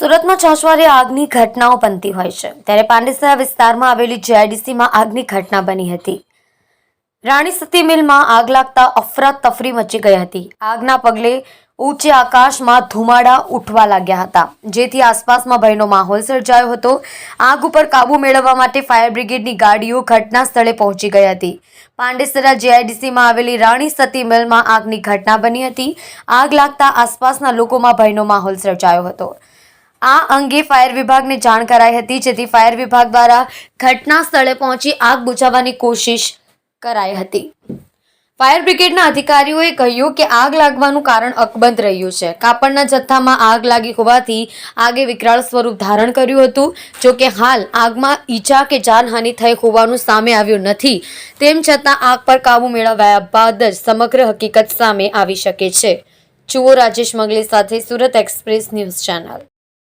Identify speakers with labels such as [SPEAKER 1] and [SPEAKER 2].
[SPEAKER 1] સુરતમાં છાશવારે આગની ઘટનાઓ બનતી હોય છે. ત્યારે પાંડેસરા વિસ્તારમાં આવેલી જીઆઈડીસીમાં આગની ઘટના બની હતી. રાણી સતી મિલમાં આગ લાગતા અફરાતફરી મચી ગઈ હતી. આગના પગલે ઊંચે આકાશમાં ધુમાડા ઉઠવા લાગ્યા હતા. જેથી આસપાસમાં ભયનો માહોલ સર્જાયો હતો. આગ ઉપર કાબુ મેળવવા માટે ફાયર બ્રિગેડની ગાડીઓ ઘટના સ્થળે પહોંચી ગઈ હતી. પાંડેસરા જીઆઈડીસીમાં આવેલી રાણી સતી મિલમાં આગની ઘટના બની હતી. આગ લાગતા આસપાસના લોકોમાં ભયનો માહોલ સર્જાયો હતો. આ અંગે ફાયર વિભાગને જાણ કરાઈ હતી, જેથી ફાયર વિભાગ દ્વારા ઘટના સ્થળે પહોંચી આગ બુઝાવવાની કોશિશ કરાઈ હતી. ફાયર બ્રિગેડના અધિકારીઓએ કહ્યું કે આગ લાગવાનું કારણ અકબંધ રહ્યું છે. કાપડના જથ્થામાં આગ લાગી હોવાથી આગે વિકરાળ સ્વરૂપ ધારણ કર્યું હતું. જો કે હાલ આગમાં ઈજા કે જાનહાનિ થઈ હોવાનું સામે આવ્યું નથી. તેમ છતાં આગ પર કાબુ મેળવ્યા બાદ જ સમગ્ર હકીકત સામે આવી શકે છે. જુઓ રાજેશ મંગલે સાથે સુરત એક્સપ્રેસ ન્યૂઝ ચેનલ.